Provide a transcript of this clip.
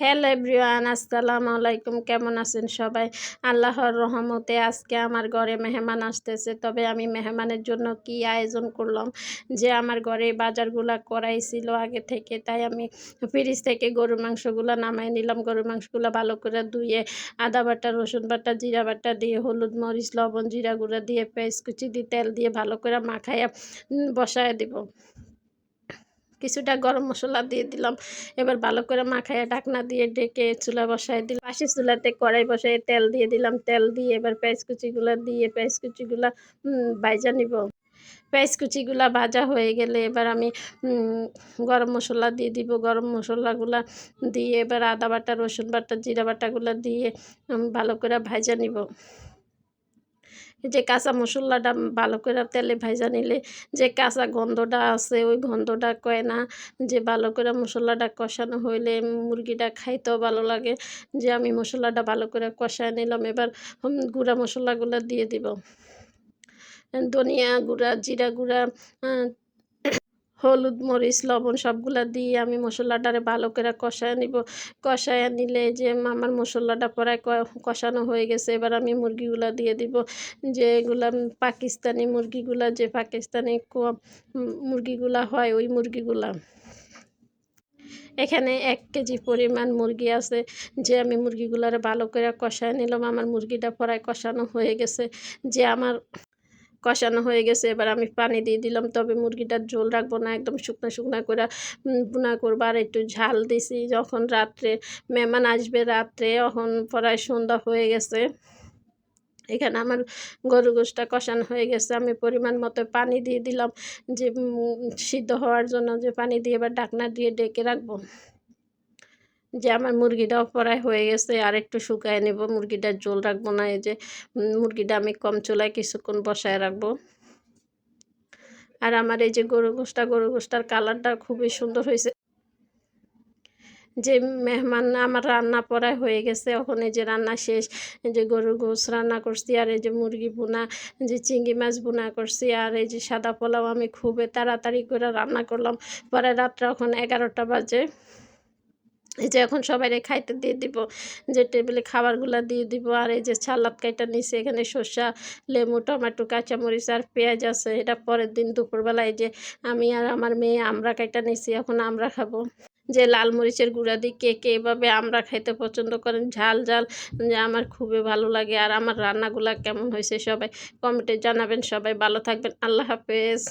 Hello everyone, আসসালামু আলাইকুম। কেমন আছেন সবাই? আল্লাহর রহমতে আজকে আমার ঘরে মেহমান আসতেছে। তবে আমি মেহমানের জন্য কি আয়োজন করলাম? যে আমার ঘরে বাজারগুলা করাইছিল আগে থেকে, তাই আমি ফ্রিজ থেকে গরুর মাংসগুলো নামাই নিলাম। গরুর মাংসগুলো ভালো করে ধুয়ে আদা বাটা, রসুন বাটা, জিরা বাটা দিয়ে, হলুদ মরিচ, লবণ, জিরা গুঁড়া দিয়ে পেঁয়াজ কুচি দিয়ে, তেল দিয়ে ভালো করে মাখাইয়া বসায় দিব। কিছুটা গরম মশলা দিয়ে দিলাম। এবার ভালো করে মাখায় ঢাকনা দিয়ে ডেকে চুলা বসায় দিলাম। পাশে চুলাতে কড়াই বসায় তেল দিয়ে দিলাম। তেল দিয়ে এবার পেঁয়াজ কুচিগুলো দিয়ে পেঁয়াজ কুচিগুলো ভাজা নিব। পেঁয়াজ কুচিগুলা ভাজা হয়ে গেলে এবার আমি গরম মশলা দিয়ে দিব। গরম মশলাগুলা দিয়ে এবার আদা বাটা, রসুন বাটা, জিরা বাটাগুলো দিয়ে ভালো করে ভাজা নিব। যে কাঁচা মশলাটা ভালো করে তেলে ভাজা নিলে যে কাঁচা গন্ধটা আছে, ওই গন্ধটা কয় না? যে ভালো করে মশলাটা কষানো হইলে মুরগিটা খাইতেও ভালো লাগে। যে আমি মশলাটা ভালো করে কষায় নিলাম, এবার গুঁড়া মশলাগুলো দিয়ে দিব। ধনিয়া গুঁড়া, জিরা গুঁড়া হলুদ, মরিচ, লবণ সবগুলা দিয়ে আমি মশলাটারে ভালো করে কষায় নিব। কষায় নিলে যে আমার মশলাটা প্রায় কষানো হয়ে গেছে, এবার আমি মুরগিগুলা দিয়ে দিব। যে এগুলা পাকিস্তানি মুরগিগুলা, যে পাকিস্তানি মুরগিগুলা হয়, ওই মুরগিগুলা। এখানে এক কেজি পরিমাণ মুরগি আছে, যে আমি মুরগিগুলারে ভালো করে কষায় নিলাম। আমার মুরগিটা প্রায় কষানো হয়ে গেছে। যে আমার কষানো হয়ে গেছে, এবার আমি পানি দিয়ে দিলাম। তবে মুরগিটার ঝোল রাখব না, একদম শুকনো শুকনো করে বুনা করব। আর একটু ঝাল দিছি যখন রাত্রে মেহমান আসবে, রাত্রে তখন প্রায় সন্ধ্যা হয়ে গেছে। এখানে আমার গরু গোশটা কষানো হয়ে গেছে। আমি পরিমাণ মতো পানি দিয়ে দিলাম যে সিদ্ধ হওয়ার জন্য যে, পানি দিয়ে এবার ঢাকনা দিয়ে ডেকে রাখব। যে আমার মুরগিটাও প্রায় হয়ে গেছে, আর একটু শুকায় নেব। মুরগিটার ঝোল রাখব না, এই যে মুরগিটা আমি কম চুলায় কিছুক্ষণ বসায় রাখব। আর আমার এই যে গরু গোশটা, গরু গোশটার কালারটা খুবই সুন্দর হয়েছে। যে মেহমান আমার রান্না পড়ায় হয়ে গেছে ওখানে যে রান্না শেষ যে গরুর গোশ রান্না করছি, আর এই যে মুরগি বোনা যে চিংড়ি মাছ বোনা করছি, আর এই যে সাদা পোলাও আমি খুবই তাড়াতাড়ি করে রান্না করলাম। পরে রাত্রে এখন এগারোটা বাজে। এই যে এখন সবাই খাইতে দিয়ে দিব, যে টেবিলে খাবারগুলো দিয়ে দিব, আর এই যে সালাদ কাইটা নিছে, এখানে শসা লেবু, টমেটো, কাঁচামরিচ আর পেঁয়াজ আছে, এটা পরের দিন দুপুরবেলা এই যে আমি আর আমার মেয়ে আমরা কাইটা নিছি, এখন আমরা খাব। যে লাল মরিচের গুঁড়া দিয়ে কে কে এভাবে আমরা খাইতে পছন্দ করেন, ঝাল ঝাল, যে আমার খুবই ভালো লাগে, আর আমার রান্নাগুলা কেমন হয়েছে সবাই কমেন্টে জানাবেন, সবাই ভালো থাকবেন, আল্লাহ হাফেজ।